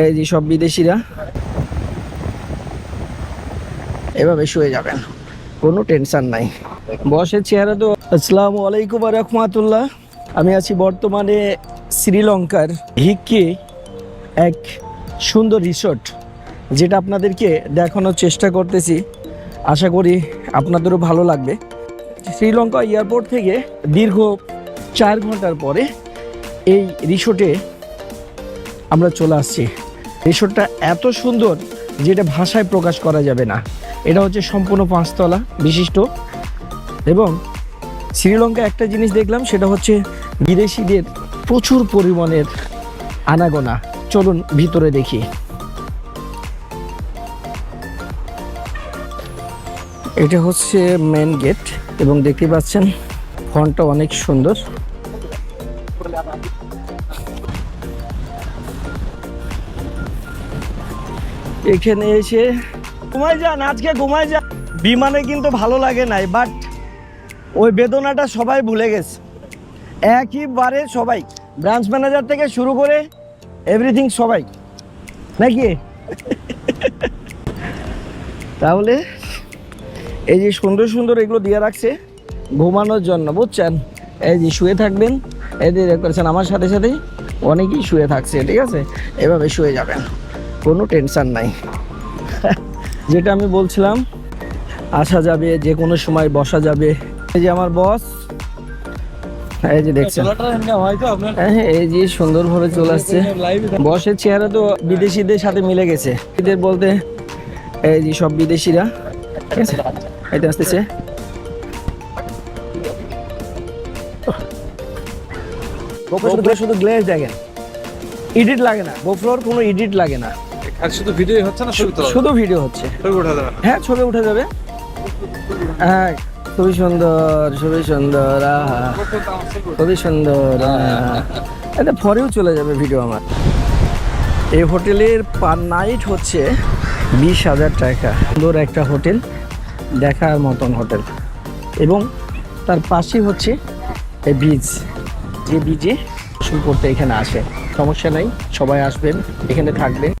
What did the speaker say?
এই যে সব বিদেশিরা এভাবে শুয়ে যাবেন। কোনো টেনশন নাই। বসের চেহারা তো আসসালামু আলাইকুম রহমাতুল্লাহ। আমি আছি বর্তমানে শ্রীলঙ্কার হিক্কি এক সুন্দর রিসোর্ট, যেটা আপনাদেরকে দেখানোর চেষ্টা করতেছি। আশা করি আপনাদেরও ভালো লাগবে। শ্রীলঙ্কা এয়ারপোর্ট থেকে দীর্ঘ চার ঘণ্টার পরে এই রিসোর্টে আমরা চলে আসছি। রিসোর্টটা এত সুন্দর যেটা ভাষায় প্রকাশ করা যাবে না। এটা হচ্ছে সম্পূর্ণ পাঁচতলা বিশিষ্ট এবং শ্রীলঙ্কা একটা জিনিস দেখলাম, সেটা হচ্ছে বিদেশিদের প্রচুর পরিমাণের আনাগোনা। চলুন ভিতরে দেখি। এটা হচ্ছে মেন গেট এবং দেখতে পাচ্ছেন ফন্টটা অনেক সুন্দর। এখানে এসে ঘুমায় যান আজকে ঘুমায় যান বিমানে কিন্তু ভালো লাগে নাই বাট ওই বেদনাটা সবাই ভুলে গেছে। একইবারে সবাই ব্রাঞ্চ ম্যানেজার থেকে শুরু করে এভরিথিং সবাই, নাকি? তাহলে এই যে সুন্দর সুন্দর এগুলো দিয়ে রাখছে ঘুমানোর জন্য, বুঝছেন? এই যে শুয়ে থাকবেন, এই যে করেছেন আমার সাথে সাথেই অনেকেই শুয়ে থাকছে, ঠিক আছে? এভাবে শুয়ে যাবেন। কোনো টেনশন নাই। যেটা আমি বলছিলাম আসা যাবে যে কোনো সময় বসা যাবে। এই যে আমার বস এই যে দেখছেন। হ্যাঁ, এই যে সুন্দরভাবে চলে আসছে। বসের চেহারা তো বিদেশিদের সাথে মিলে গেছে। এদের বলতে এই যে সব বিদেশিরা ঠিক আছে? এটা আসতেছে। শুধু গ্লেজ দেখেন। এডিট লাগে না। গোফ্লোর কোনো এডিট লাগে না। আর শুধু ভিডিও হচ্ছে না ছবি তোলা শুধু ভিডিও হচ্ছে। ছবি উঠা যাবে হ্যাঁ ছবি উঠে যাবে। হ্যাঁ খুবই সুন্দর খুবই সুন্দর আহা। খুবই সুন্দর। এটা পরেও চলে যাবে ভিডিও আমার। এই হোটেলের পার নাইট হচ্ছে বিশ হাজার টাকা। সুন্দর একটা হোটেল দেখার মতন হোটেল। এবং তার পাশেই হচ্ছে এই বীজ যে বীজে শুরু করতে এখানে আসে। সমস্যা নাই সবাই আসবেন এখানে থাকবেন।